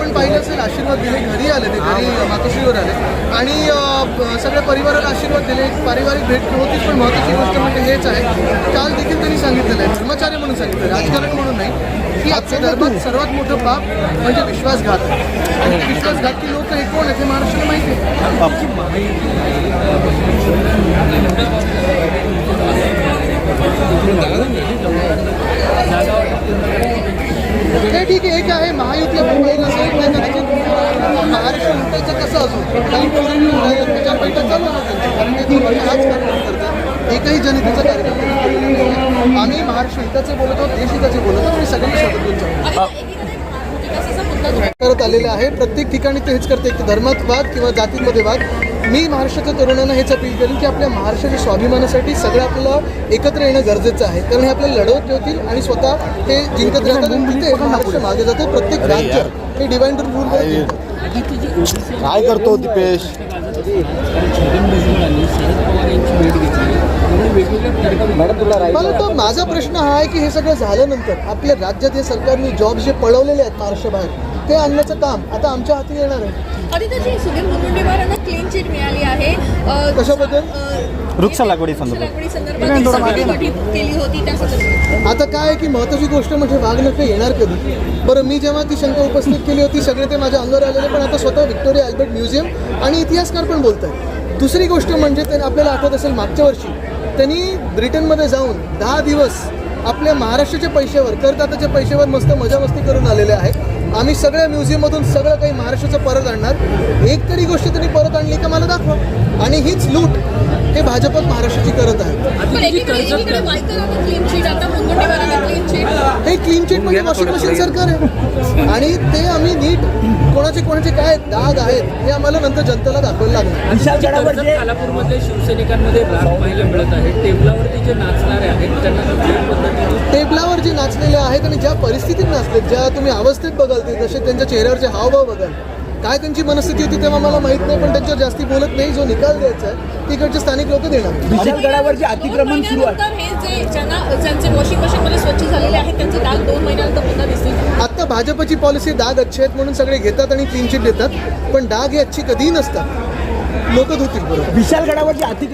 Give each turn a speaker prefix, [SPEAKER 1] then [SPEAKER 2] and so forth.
[SPEAKER 1] असेल आशीर्वाद दिले घरी आले ते घरी मातोश्रीवर आले. आणि सगळ्या परिवाराला आशीर्वाद दिले एक पारिवारिक भेट होतीच पण महत्त्वाची गोष्ट म्हणजे हेच आहे. काल देखील त्यांनी सांगितलेलं आहे धर्माचार्य म्हणून सांगितलं राजकारण म्हणून नाही. की आपल्या धर्मात सर्वात मोठं पाप म्हणजे विश्वासघात. आणि विश्वासघाती लोक हे कोण आहेत हे महाराष्ट्राला माहिती आहे. ठीक आहे एक आहे महायुती आपण पाहिलं असेल नाही कदाचित महाराष्ट्र लुटायचं कसं असो काही त्याच्या पैठा चालू नसेल कारण ते दोघं हाच कार्यक्रम करतात. एकही जनतेचा कार्यक्रम. आम्ही महाराष्ट्र हिताचे बोलत आहोत देश हिताचे बोलत आहोत आणि सगळ्यांनी
[SPEAKER 2] जो
[SPEAKER 1] करत आलेले आहे. प्रत्येक ठिकाणी ते हेच करते. की धर्मात वाद किंवा जातींमध्ये वाद. मी महाराष्ट्राच्या तरुणांना हेच अपील करेन की आपल्या महाराष्ट्राच्या स्वाभिमानासाठी सगळं आपल्याला एकत्र येणं गरजेचं आहे. कारण हे आपल्याला लढवत ठेवतील आणि स्वतः ते जिंकत राहतात आणि तिथे महाराष्ट्र मागे जाते प्रत्येक राज्य हे डिवाइड रूल
[SPEAKER 3] काय करतो दीपेश?
[SPEAKER 1] मला तर माझा प्रश्न हा आहे की हे सगळं झाल्यानंतर आपल्या राज्यात हे सरकारने जॉब जे पळवलेले आहेत महाराष्ट्राबाहेर ते आणण्याचं काम आता आमच्या हाती येणार आहे.
[SPEAKER 2] आदित्यजी सुधीर मुनगंटीवारांना क्लीन चिट मिळाली आहे. अ,
[SPEAKER 1] कशाबद्दल?
[SPEAKER 2] अ,
[SPEAKER 3] वृक्ष लागवडी
[SPEAKER 2] वृक्ष
[SPEAKER 3] संदर्भात.
[SPEAKER 2] लागवडी संदर्भात एक समिती गठीत केली होती त्या संदर्भात
[SPEAKER 1] आता काय आहे की महत्त्वाची गोष्ट म्हणजे वाघनखे येणार कधी? बरं मी जेव्हा ती शंका उपस्थित केली होती सगळे ते माझ्या अंगावर आलेले पण आता स्वतः व्हिक्टोरिया अल्बर्ट म्युझियम आणि इतिहासकार पण बोलत आहेत. दुसरी गोष्ट म्हणजे त्यांनी आपल्याला आठवत असेल मागच्या वर्षी त्यांनी ब्रिटनमध्ये जाऊन दहा दिवस आपल्या महाराष्ट्राच्या पैशावर करदात्याच्या पैशावर मस्त मजा मस्ती करून आलेले आहेत. आम्ही सगळ्या म्युझियममधून सगळं काही महाराष्ट्राचं परत आणणार. एक तरी गोष्ट त्यांनी परत आणली का मला दाखवा. आणि हीच लूट हे भाजपत महाराष्ट्राची करत आहे. हे क्लीन चिट म्हणजे वॉशिंग मशीन सरकार आहे. आणि ते आम्ही नीट कोणाचे कोणाचे काय दाग आहेत हे आम्हाला नंतर जनतेला दाखवायला लागणार.
[SPEAKER 4] कर्जत खालापूरमध्ये शिवसैनिकांमध्ये राग पाहायला मिळत आहे. टेबलावरती जे नाचणारे आहेत त्यांना
[SPEAKER 1] टेबलावर नाचलेले आहेत आणि ज्या परिस्थितीत नाचलेत ज्या तुम्ही अवस्थेत बघाल ते जसे त्यांच्या चेहऱ्यावरचे हावभाव बघाल काय त्यांची मनस्थिती होती तेव्हा मला माहीत नाही पण त्यांच्यावर जास्ती बोलत नाही जो निकाल द्यायचा आहे तिकडचे स्थानिक लोक देणार.
[SPEAKER 5] विशालगडावरचे अतिक्रमण सुरू आहे.
[SPEAKER 2] हे जे ज्यांचे वॉशिंग मशीनमध्ये स्वच्छ झालेले आहेत त्यांचे डाग दोन महिन्यानंतर पुन्हा दिसतील.
[SPEAKER 1] आता भाजपची पॉलिसी डाग अच्छे आहेत म्हणून सगळे घेतात आणि क्लीन चिट देतात पण डाग हे अच्छी कधीही नसतात. लोक धुतील बरोबर.
[SPEAKER 5] विशालगडावरचे अतिक्रमण